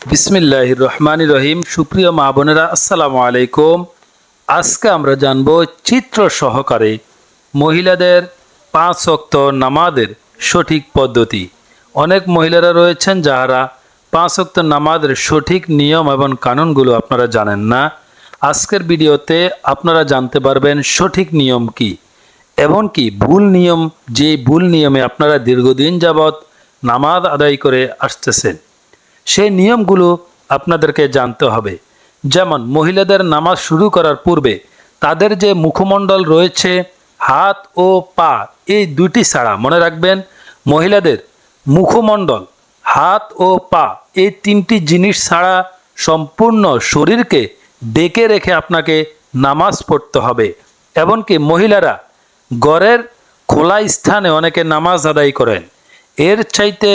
বিসমিল্লাহ রহমান রহিম। সুপ্রিয় মা বোনেরা, আসসালামু আলাইকুম। আজকে আমরা জানব চিত্র সহকারে মহিলাদের পাঁচ অক্ত নামাজের সঠিক পদ্ধতি। অনেক মহিলারা রয়েছেন যাহারা পাঁচ অক্ত নামাজের সঠিক নিয়ম এবং কানুনগুলো আপনারা জানেন না। আজকের ভিডিওতে আপনারা জানতে পারবেন সঠিক নিয়ম কি এমনকি ভুল নিয়ম। যে ভুল নিয়মে আপনারা দীর্ঘদিন যাবৎ নামাজ আদায় করে আসতেছেন। সেই নিয়মগুলো আপনাদেরকে জানতে হবে। যেমন, মহিলাদের নামাজ শুরু করার পূর্বে তাদের যে মুখমণ্ডল রয়েছে, হাত ও পা, এই দুটি ছাড়া মনে রাখবেন, মহিলাদের মুখমণ্ডল, হাত ও পা, এই তিনটি জিনিস ছাড়া সম্পূর্ণ শরীরকে ডেকে রেখে আপনাকে নামাজ পড়তে হবে। এমনকি মহিলারা গড়ের খোলা স্থানে অনেকে নামাজ আদায় করেন। এর চাইতে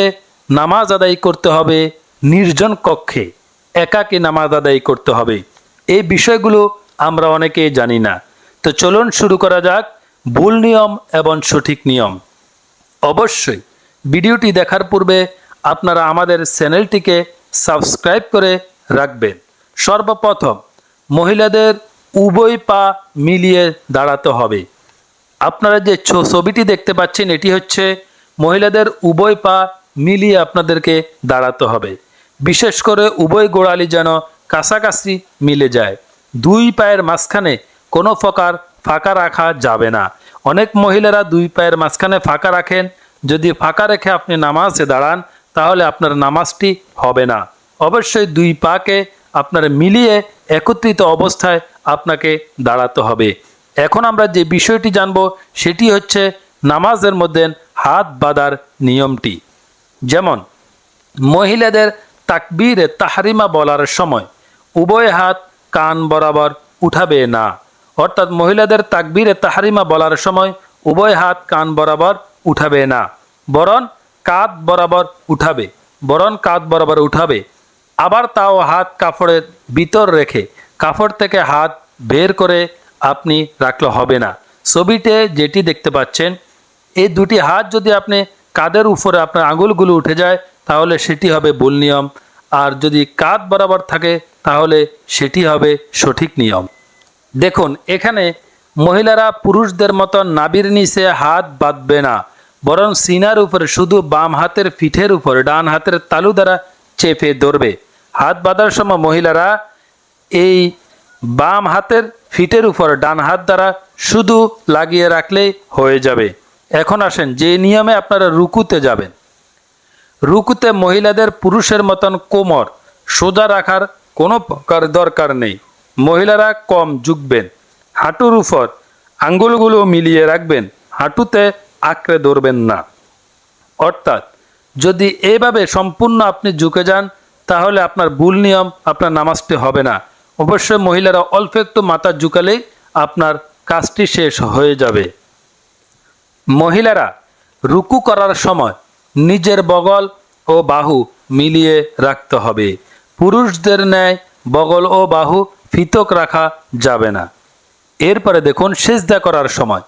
নামাজ আদায় করতে হবে নির্জন কক্ষে একাকে নামাজ আদায় করতে হবে। এই বিষয়গুলো আমরা অনেকেই জানি না। তো চলুন শুরু করা যাক ভুল নিয়ম এবং সঠিক নিয়ম। অবশ্যই ভিডিওটি দেখার পূর্বে আপনারা আমাদের চ্যানেলটিকে সাবস্ক্রাইব করে রাখবেন। সর্বপ্রথম মহিলাদের উভয় পা মিলিয়ে দাঁড়াতে হবে। আপনারা যে ছবিটি দেখতে পাচ্ছেন, এটি হচ্ছে মহিলাদের উভয় পা মিলিয়ে আপনাদেরকে দাঁড়াতে হবে। বিশেষ করে উভয় গোড়ালি যেন কাছাকাছি মিলে যায়। দুই পায়ের মাঝখানে কোনো প্রকার ফাঁকা রাখা যাবে না। অনেক মহিলারা দুই পায়ের মাঝখানে ফাঁকা রাখেন। যদি ফাঁকা রেখে আপনি নামাজে দাঁড়ান, তাহলে আপনার নামাজটি হবে না। অবশ্যই দুই পাকে আপনার মিলিয়ে একত্রিত অবস্থায় আপনাকে দাঁড়াতে হবে। এখন আমরা যে বিষয়টি জানব, সেটি হচ্ছে নামাজের মধ্যে হাত বাঁধার নিয়মটি। যেমন, মহিলাদের তাকবীরে তাহারিমা বলার সময় উভয় হাত কান বরাবর উঠাবে না। অর্থাৎ মহিলাদের তাকবীরে তাহারিমা বলার সময় উভয় হাত কান বরাবর উঠাবে না। বরং কাঁধ বরাবর উঠাবে। বরং কাঁধ বরাবর উঠাবে। আবার তাও হাত কাপড়ের ভিতর রেখে কাপড় থেকে হাত বের করে আপনি রাখলে হবে না। ছবিতে যেটি দেখতে পাচ্ছেন, এই দুটি হাত যদি আপনি কাঁধের উপরে আপনার আঙুলগুলো উঠে যায় তাহলে সেটি হবে ভুল নিয়ম। আর যদি কাত বরাবর থাকে, তাহলে সেটি হবে সঠিক নিয়ম। দেখুন, এখানে মহিলারা পুরুষদের মতো নাবির নিচে হাত বাঁধবে না, বরং সিনার উপরে শুধু বাম হাতের পিঠের উপর ডান হাতের তালু দ্বারা চেপে ধরবে। হাত বাঁধার সময় মহিলারা এই বাম হাতের ফিটের উপর ডান হাত দ্বারা শুধু লাগিয়ে রাখলেই হয়ে যাবে। এখন আসেন, যে নিয়মে আপনারা রুকুতে যাবেন রুকুতে মহিলাদের পুরুষের মতন কোমর, সোজা রাখার কোনো দরকার নেই। মহিলারা কম ঝুঁকবেন। হাঁটুর উপর আঙ্গুলগুলো মিলিয়ে রাখবেন। হাঁটুতে আঁকড়ে ধরবেন না। অর্থাৎ, যদি এইভাবে সম্পূর্ণ আপনি ঝুঁকে যান, তাহলে আপনার ভুল নিয়ম, আপনার নামাজটি হবে না। অবশ্যই মহিলারা অল্প একটু মাথা ঝুঁকালেই আপনার কাজটি শেষ হয়ে যাবে। মহিলারা রুকু করার সময় নিজের বগল ও বাহু মিলিয়ে রাখতে হবে। পুরুষদের ন্যায় বগল ও বাহু ফিতক রাখা যাবে না। এরপরে দেখুন সেজদা করার সময়।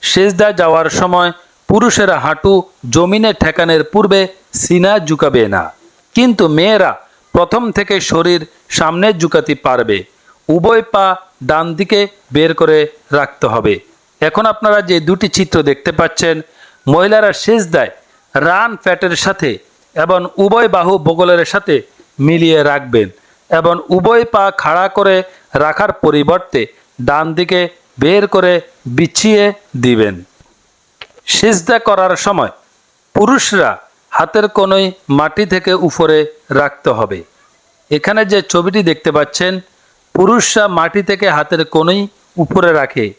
সেজদা যাওয়ার সময় পুরুষেরা হাঁটু জমিনে ঠেকানোর পূর্বে সিনা ঝুঁকাবে না। কিন্তু মেয়েরা প্রথম থেকে শরীর সামনে ঝুঁকাতে পারবে। উভয় পা ডান দিকে বের করে রাখতে হবে। এখন আপনারা যে দুটি চিত্র দেখতে পাচ্ছেন, মহিলারা শেষ দেয় রান ফ্যাটের সাথে এবং উভয় বাহু বগলের সাথে মিলিয়ে রাখবেন এবং উভয় পা খাড়া করে রাখার পরিবর্তে ডান দিকে বের করে বিছিয়ে দিবেন। সিজদা করার সময় পুরুষরা হাতের কোনোই মাটি থেকে উপরে রাখতে হবে। এখানে যে ছবিটি দেখতে পাচ্ছেন, পুরুষরা মাটি থেকে হাতের কোনোই উপরে রাখে,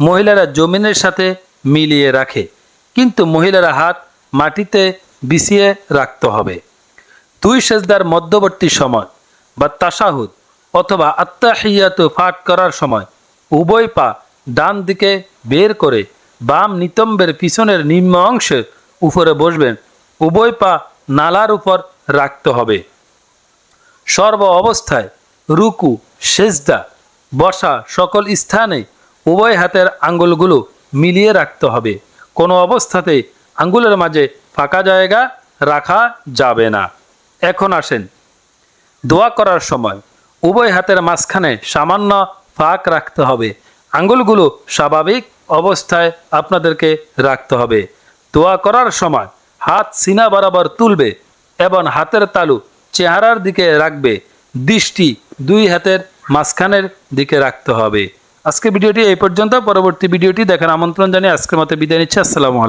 মহিলারা জমিনের সাথে মিলিয়ে রাখে। কিন্তু মহিলারা হাত মাটিতে বিছিয়ে রাখতে হবে। দুই সেজদার মধ্যবর্তী সময় বা তাসাহুদ অথবা আত্মাহিয়াত পাঠ করার সময় উভয় পা ডান দিকে বের করে বাম নিতম্বের পিছনের নিম্ন অংশের উপরে বসবেন, উভয় পা নালার উপর রাখতে হবে। সর্ব অবস্থায় রুকু, সেজদা, বসা সকল স্থানে উভয় হাতের আঙ্গুলগুলো মিলিয়ে রাখতে হবে। কোনো অবস্থাতেই আঙ্গুলের মাঝে ফাঁকা জায়গা রাখা যাবে না। এখন আসেন। দোয়া করার সময় উভয় হাতের মাঝখানে সামান্য ফাঁক রাখতে হবে। আঙ্গুলগুলো স্বাভাবিক অবস্থায় আপনাদেরকে রাখতে হবে। দোয়া করার সময় হাত সিনা বরাবর তুলবে এবং হাতের তালু চেহারার দিকে রাখবে। দৃষ্টি দুই হাতের মাঝখানের দিকে রাখতে হবে। আজকে ভিডিওটি এই পর্যন্ত। পরবর্তী ভিডিওটি দেখার আমন্ত্রণ জানিয়ে আজকের মতো বিদায় নিচ্ছি। আসসালামু আলাইকুম।